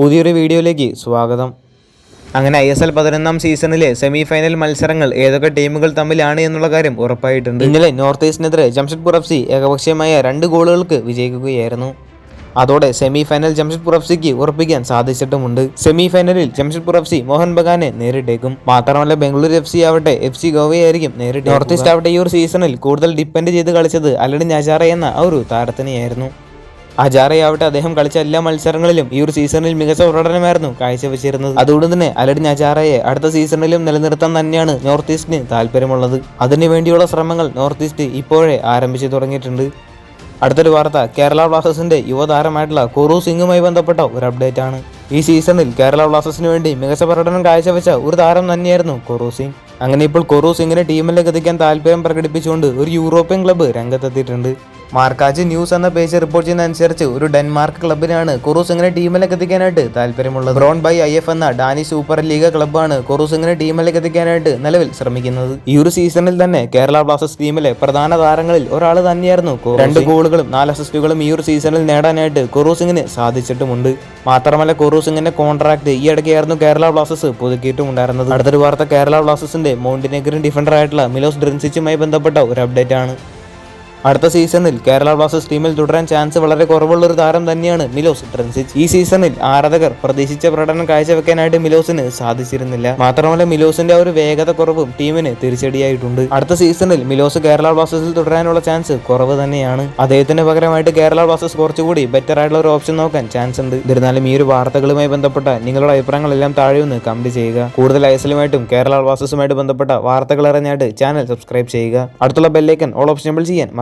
പുതിയൊരു വീഡിയോയിലേക്ക് സ്വാഗതം. അങ്ങനെ ഐ എസ് എൽ പതിനൊന്നാം സീസണിലെ സെമി ഫൈനൽ മത്സരങ്ങൾ ഏതൊക്കെ ടീമുകൾ തമ്മിലാണ് എന്നുള്ള കാര്യം ഉറപ്പായിട്ടുണ്ട്. ഇന്നലെ നോർത്ത് ഈസ്റ്റിനെതിരെ ജംഷഡ്പൂർ എഫ് സി ഏകപക്ഷീയമായ രണ്ട് ഗോളുകൾക്ക് വിജയിക്കുകയായിരുന്നു. അതോടെ സെമി ഫൈനൽ ജംഷഡ്പൂർ എഫ് സിക്ക് ഉറപ്പിക്കാൻ സാധിച്ചിട്ടുമുണ്ട്. സെമി ഫൈനലിൽ ജംഷഡ്പൂർ എഫ് സി മോഹൻ ബഗാനെ നേരിട്ടേക്കും. മാത്രമല്ല ബംഗളൂരു എഫ് സി ആവട്ടെ എഫ് സി ഗോവയായിരിക്കും നേരിട്ട് നോർത്ത് ഈസ്റ്റ് ആവട്ടെ ഈ ഒരു സീസണിൽ കൂടുതൽ ഡിപ്പെൻഡ് ചെയ്ത് കളിച്ചത് അലഡിൻ ആചാറ എന്ന ഒരു താരത്തിനെയായിരുന്നു. അജാറയാവട്ടെ അദ്ദേഹം കളിച്ച എല്ലാ മത്സരങ്ങളിലും ഈ ഒരു സീസണിൽ മികച്ച പ്രകടനമായിരുന്നു കാഴ്ചവെച്ചിരുന്നത്. അതുകൊണ്ട് തന്നെ അലഡിൻ അജാറയെ അടുത്ത സീസണിലും നിലനിർത്താൻ തന്നെയാണ് നോർത്ത് ഈസ്റ്റിന് താല്പര്യമുള്ളത്. അതിനുവേണ്ടിയുള്ള ശ്രമങ്ങൾ നോർത്ത് ഈസ്റ്റ് ഇപ്പോഴേ ആരംഭിച്ചു തുടങ്ങിയിട്ടുണ്ട്. അടുത്തൊരു വാർത്ത കേരള ബ്ലാസ്റ്റേഴ്സിന്റെ യുവതാരമായിട്ടുള്ള കുറു സിംഗുമായി ബന്ധപ്പെട്ട ഒരു അപ്ഡേറ്റ് ആണ് ഈ സീസണിൽ കേരള ബ്ലാസ്റ്റേഴ്സിന് വേണ്ടി മികച്ച പ്രകടനം കാഴ്ചവെച്ച ഒരു താരം തന്നെയായിരുന്നു കുറു സിംഗ്. അങ്ങനെ ഇപ്പോൾ കുറു സിംഗിനെ ടീമിലേക്ക് എത്തിക്കാൻ താല്പര്യം പ്രകടിപ്പിച്ചുകൊണ്ട് ഒരു യൂറോപ്യൻ ക്ലബ്ബ് രംഗത്തെത്തിയിട്ടുണ്ട്. മാർക്കാജ് ന്യൂസ് എന്ന പേജ് റിപ്പോർട്ട് ചെയ്യുന്ന അനുസരിച്ച് ഒരു ഡെൻമാർക്ക് ക്ലബിനാണ് കുറുസിംഗിനെ ടീമിലേക്ക് എത്തിക്കാനായിട്ട് താല്പര്യമുള്ളത്. ബ്രോൺ ബൈ ഐ എഫ് എന്ന ഡാനി സൂപ്പർ ലീഗ് ക്ലബ്ബാണ് കുറുസിംഗിനെ ടീമിലേക്ക് എത്തിക്കാനായിട്ട് നിലവിൽ ശ്രമിക്കുന്നത്. ഈ ഒരു സീസണിൽ തന്നെ കേരള ബ്ലാസ്റ്റേഴ്സ് ടീമിലെ പ്രധാന താരങ്ങളിൽ ഒരാൾ തന്നെയായിരുന്നു. രണ്ട് ഗോളുകളും നാല് അസിസ്റ്റുകളും ഈ ഒരു സീസണിൽ നേടാനായിട്ട് കുറുസിംഗിന് സാധിച്ചിട്ടുമുണ്ട്. മാത്രമല്ല കുറുസിംഗിന്റെ കോൺട്രാക്ട് ഈ ഇടയ്ക്കായിരുന്നു കേരള ബ്ലാസ്റ്റേഴ്സ് പുതുക്കിയിട്ടുമുണ്ടായിരുന്നത്. അടുത്തൊരു വാർത്ത കേരള ബ്ലാസ്റ്റേഴ്സിന്റെ മൗണ്ടിനെഗറിൻ ഡിഫൻഡർ ആയിട്ടുള്ള മിലോസ് ഡ്രിൻസിച്ചുമായി ബന്ധപ്പെട്ട ഒരു അപ്ഡേറ്റ് ആണ് അടുത്ത സീസണിൽ കേരള ബ്ലാസ്റ്റേഴ്സ് ടീമിൽ തുടരാൻ ചാൻസ് വളരെ കുറവുള്ള ഒരു താരം തന്നെയാണ് മിലോസ്. ട്രൻസിച്ച് ഈ സീസണിൽ ആരാധകർ പ്രതീക്ഷിച്ച പ്രകടനം കാഴ്ചവെക്കാനായിട്ട് മിലോസിന് സാധിച്ചിരുന്നില്ല. മാത്രമല്ല മിലോസിന്റെ ഒരു വേഗത കുറവും ടീമിന് തിരിച്ചടിയായിട്ടുണ്ട്. അടുത്ത സീസണിൽ മിലോസ് കേരള ബ്ലാസ്റ്റേഴ്സിൽ തുടരാനുള്ള ചാൻസ് കുറവ് തന്നെയാണ്. അദ്ദേഹത്തിന് പകരമായിട്ട് കേരള ബ്ലാസ്റ്റേഴ്സ് കുറച്ചുകൂടി ബെറ്റർ ആയിട്ടുള്ള ഒരു ഓപ്ഷൻ നോക്കാൻ ചാൻസ് ഉണ്ട്. എന്നിരുന്നാലും ഈ ഒരു വാർത്തകളുമായി ബന്ധപ്പെട്ട നിങ്ങളുടെ അഭിപ്രായങ്ങളെല്ലാം താഴെ ഒന്ന് കമന്റ് ചെയ്യുക. കൂടുതൽ ഐസലുമായിട്ടും കേരള ബ്ലാസ്റ്റേഴ്സുമായിട്ട് ബന്ധപ്പെട്ട വാർത്തകൾ അറിഞ്ഞായിട്ട് ചാനൽ സബ്സ്ക്രൈബ് ചെയ്യുക. അടുത്തുള്ള ബെല്ലൈക്കൻ ഓൾ ഓപ്ഷൻ ചെയ്യാൻ